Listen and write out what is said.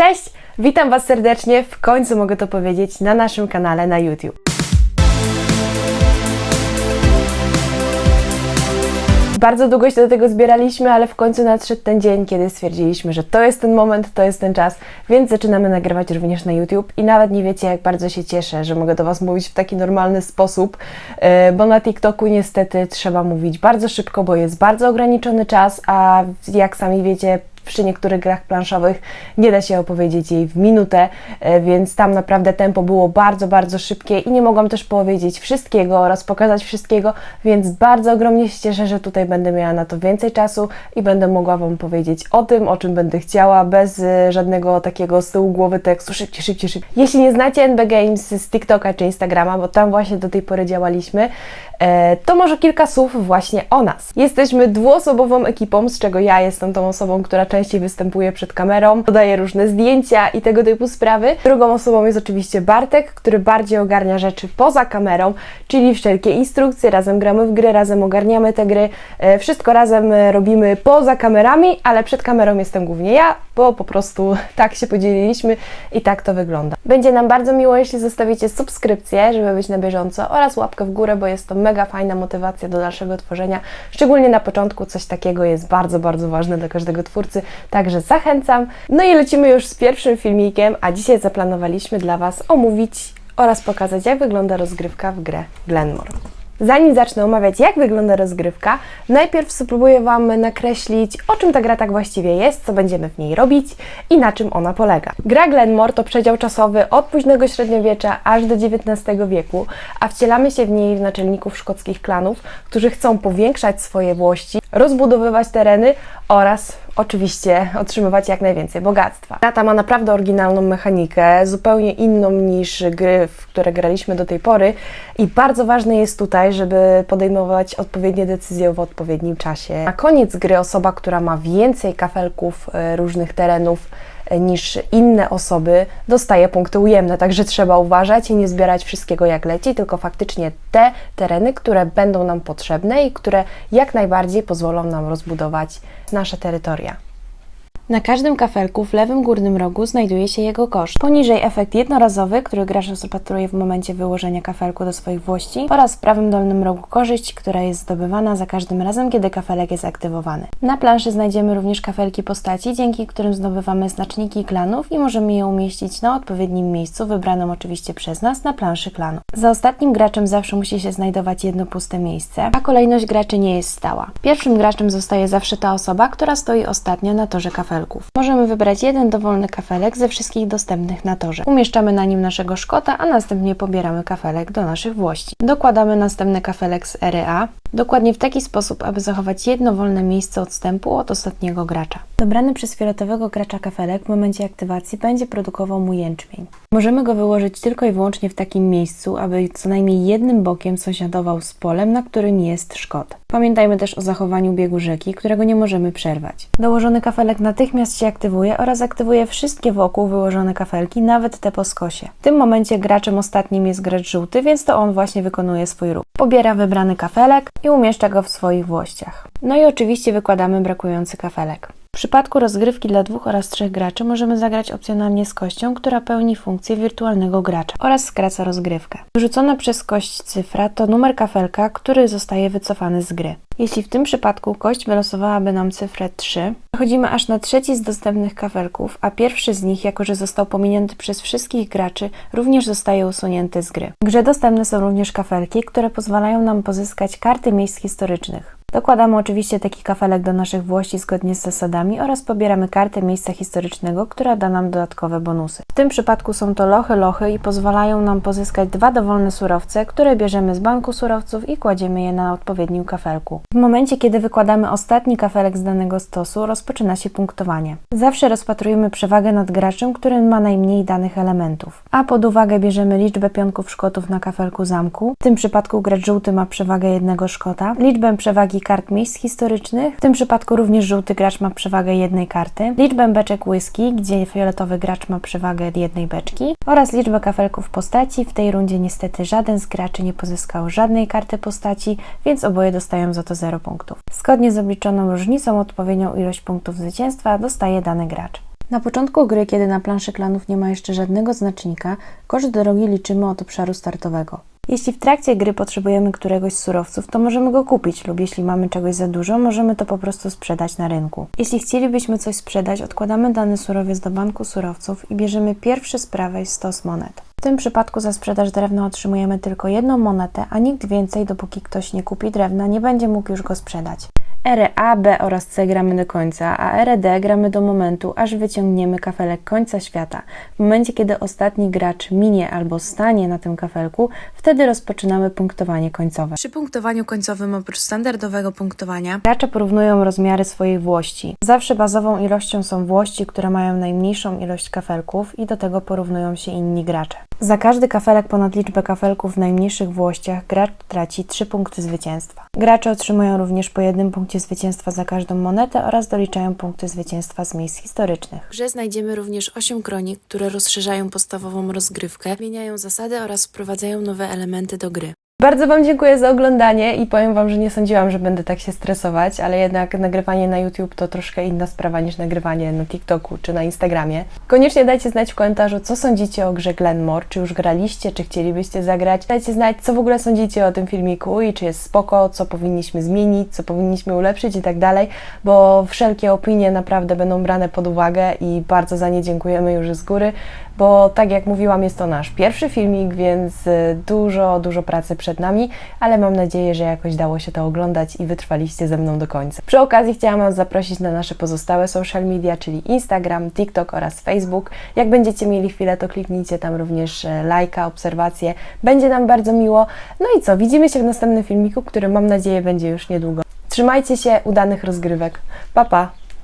Cześć! Witam Was serdecznie, w końcu mogę to powiedzieć, na naszym kanale na YouTube. Bardzo długo się do tego zbieraliśmy, ale w końcu nadszedł ten dzień, kiedy stwierdziliśmy, że to jest ten moment, to jest ten czas, więc zaczynamy nagrywać również na YouTube i nawet nie wiecie, jak bardzo się cieszę, że mogę do Was mówić w taki normalny sposób, e, bo na TikToku niestety trzeba mówić bardzo szybko, bo jest bardzo ograniczony czas, a jak sami wiecie, przy niektórych grach planszowych nie da się opowiedzieć jej w minutę, e, więc tam naprawdę tempo było bardzo, bardzo szybkie i nie mogłam też powiedzieć wszystkiego oraz pokazać wszystkiego, więc bardzo ogromnie się cieszę, że tutaj będę miała na to więcej czasu i będę mogła Wam powiedzieć o tym, o czym będę chciała, bez e, żadnego takiego z tyłu głowy tekstu, szybciej, szybciej, szybciej. Jeśli nie znacie NB Games z TikToka czy Instagrama, bo tam właśnie do tej pory działaliśmy, to może kilka słów właśnie o nas. Jesteśmy dwuosobową ekipą, z czego ja jestem tą osobą, która częściej występuje przed kamerą, podaje różne zdjęcia i tego typu sprawy. Drugą osobą jest oczywiście Bartek, który bardziej ogarnia rzeczy poza kamerą, czyli wszelkie instrukcje, razem gramy w gry, razem ogarniamy te gry, e, wszystko razem e, robimy poza kamerami, ale przed kamerą jestem głównie ja, bo po prostu tak się podzieliliśmy i tak to wygląda. Będzie nam bardzo miło, jeśli zostawicie subskrypcję, żeby być na bieżąco oraz łapkę w górę, bo jest to mega fajna motywacja do dalszego tworzenia. Szczególnie na początku coś takiego jest bardzo, bardzo ważne dla każdego twórcy, także zachęcam. No i lecimy już z pierwszym filmikiem, a dzisiaj zaplanowaliśmy dla Was omówić oraz pokazać, jak wygląda rozgrywka w grę Glenmore. Zanim zacznę omawiać, jak wygląda rozgrywka, najpierw spróbuję Wam nakreślić, o czym ta gra tak właściwie jest, co będziemy w niej robić i na czym ona polega. Gra Glenmore to przedział czasowy od późnego średniowiecza aż do XIX wieku, a wcielamy się w niej w naczelników szkockich klanów, którzy chcą powiększać swoje włości, rozbudowywać tereny oraz oczywiście otrzymywać jak najwięcej bogactwa. Gra ta ma naprawdę oryginalną mechanikę, zupełnie inną niż gry, w które graliśmy do tej pory i bardzo ważne jest tutaj, żeby podejmować odpowiednie decyzje w odpowiednim czasie. Na koniec gry osoba, która ma więcej kafelków e, różnych terenów, niż inne osoby, dostaje punkty ujemne. Także trzeba uważać i nie zbierać wszystkiego jak leci, tylko faktycznie te tereny, które będą nam potrzebne i które jak najbardziej pozwolą nam rozbudować nasze terytoria. Na każdym kafelku w lewym górnym rogu znajduje się jego koszt. Poniżej efekt jednorazowy, który gracz rozpatruje w momencie wyłożenia kafelku do swoich włości oraz w prawym dolnym rogu korzyść, która jest zdobywana za każdym razem, kiedy kafelek jest aktywowany. Na planszy znajdziemy również kafelki postaci, dzięki którym zdobywamy znaczniki klanów i możemy je umieścić na odpowiednim miejscu, wybranym oczywiście przez nas na planszy klanu. Za ostatnim graczem zawsze musi się znajdować jedno puste miejsce, a kolejność graczy nie jest stała. Pierwszym graczem zostaje zawsze ta osoba, która stoi ostatnio na torze kafelków. Możemy wybrać jeden dowolny kafelek ze wszystkich dostępnych na torze. Umieszczamy na nim naszego szkota, a następnie pobieramy kafelek do naszych włości. Dokładamy następny kafelek z RA, dokładnie w taki sposób, aby zachować jedno wolne miejsce odstępu od ostatniego gracza. Dobrany przez fioletowego gracza kafelek w momencie aktywacji będzie produkował mu jęczmień. Możemy go wyłożyć tylko i wyłącznie w takim miejscu, aby co najmniej jednym bokiem sąsiadował z polem, na którym jest szkot. Pamiętajmy też o zachowaniu biegu rzeki, którego nie możemy przerwać. Dołożony kafelek natychmiast się aktywuje oraz aktywuje wszystkie wokół wyłożone kafelki, nawet te po skosie. W tym momencie graczem ostatnim jest gracz żółty, więc to on właśnie wykonuje swój ruch. Pobiera wybrany kafelek i umieszcza go w swoich włościach. No i oczywiście wykładamy brakujący kafelek. Przypadku rozgrywki dla dwóch oraz trzech graczy możemy zagrać opcjonalnie z kością, która pełni funkcję wirtualnego gracza oraz skraca rozgrywkę. Wyrzucona przez kość cyfra to numer kafelka, który zostaje wycofany z gry. Jeśli w tym przypadku kość wylosowałaby nam cyfrę 3, przechodzimy aż na trzeci z dostępnych kafelków, a pierwszy z nich, jako że został pominięty przez wszystkich graczy, również zostaje usunięty z gry. W grze dostępne są również kafelki, które pozwalają nam pozyskać karty miejsc historycznych. Dokładamy oczywiście taki kafelek do naszych włości zgodnie z zasadami oraz pobieramy kartę miejsca historycznego, która da nam dodatkowe bonusy. W tym przypadku są to lochy lochy i pozwalają nam pozyskać dwa dowolne surowce, które bierzemy z banku surowców i kładziemy je na odpowiednim kafelku. W momencie, kiedy wykładamy ostatni kafelek z danego stosu, rozpoczyna się punktowanie. Zawsze rozpatrujemy przewagę nad graczem, który ma najmniej danych elementów. A pod uwagę bierzemy liczbę pionków szkotów na kafelku zamku. W tym przypadku gracz żółty ma przewagę jednego szkota, liczbę przewagi kart miejsc historycznych. W tym przypadku również żółty gracz ma przewagę jednej karty, liczbę beczek whisky, gdzie fioletowy gracz ma przewagę jednej beczki oraz liczbę kafelków postaci. W tej rundzie niestety żaden z graczy nie pozyskał żadnej karty postaci, więc oboje dostają za to 0 punktów. Zgodnie z obliczoną różnicą odpowiednią ilość punktów zwycięstwa dostaje dany gracz. Na początku gry, kiedy na planszy klanów nie ma jeszcze żadnego znacznika, koszt drogi liczymy od obszaru startowego. Jeśli w trakcie gry potrzebujemy któregoś z surowców, to możemy go kupić, lub jeśli mamy czegoś za dużo, możemy to po prostu sprzedać na rynku. Jeśli chcielibyśmy coś sprzedać, odkładamy dany surowiec do banku surowców i bierzemy pierwszy z prawej stos monet. W tym przypadku za sprzedaż drewna otrzymujemy tylko jedną monetę, a nikt więcej, dopóki ktoś nie kupi drewna, nie będzie mógł już go sprzedać. Ery A, B oraz C gramy do końca, a erę D gramy do momentu, aż wyciągniemy kafelek końca świata. W momencie, kiedy ostatni gracz minie albo stanie na tym kafelku, wtedy rozpoczynamy punktowanie końcowe. Przy punktowaniu końcowym, oprócz standardowego punktowania, gracze porównują rozmiary swoich włości. Zawsze bazową ilością są włości, które mają najmniejszą ilość kafelków i do tego porównują się inni gracze. Za każdy kafelek ponad liczbę kafelków w najmniejszych włościach gracz traci 3 punkty zwycięstwa. Gracze otrzymują również po jednym punkcie zwycięstwa za każdą monetę oraz doliczają punkty zwycięstwa z miejsc historycznych. W grze znajdziemy również 8 kronik, które rozszerzają podstawową rozgrywkę, zmieniają zasady oraz wprowadzają nowe elementy do gry. Bardzo Wam dziękuję za oglądanie i powiem Wam, że nie sądziłam, że będę tak się stresować, ale jednak nagrywanie na YouTube to troszkę inna sprawa niż nagrywanie na TikToku czy na Instagramie. Koniecznie dajcie znać w komentarzu, co sądzicie o grze Glenmore, czy już graliście, czy chcielibyście zagrać. Dajcie znać, co w ogóle sądzicie o tym filmiku i czy jest spoko, co powinniśmy zmienić, co powinniśmy ulepszyć i tak dalej, bo wszelkie opinie naprawdę będą brane pod uwagę i bardzo za nie dziękujemy już z góry, bo tak jak mówiłam, jest to nasz pierwszy filmik, więc y, dużo, dużo pracy przed nami, ale mam nadzieję, że jakoś dało się to oglądać i wytrwaliście ze mną do końca. Przy okazji chciałam Was zaprosić na nasze pozostałe social media, czyli Instagram, TikTok oraz Facebook. Jak będziecie mieli chwilę, to kliknijcie tam również e, lajka, obserwacje. Będzie nam bardzo miło. No i co, widzimy się w następnym filmiku, który mam nadzieję będzie już niedługo. Trzymajcie się, udanych rozgrywek. Pa, pa!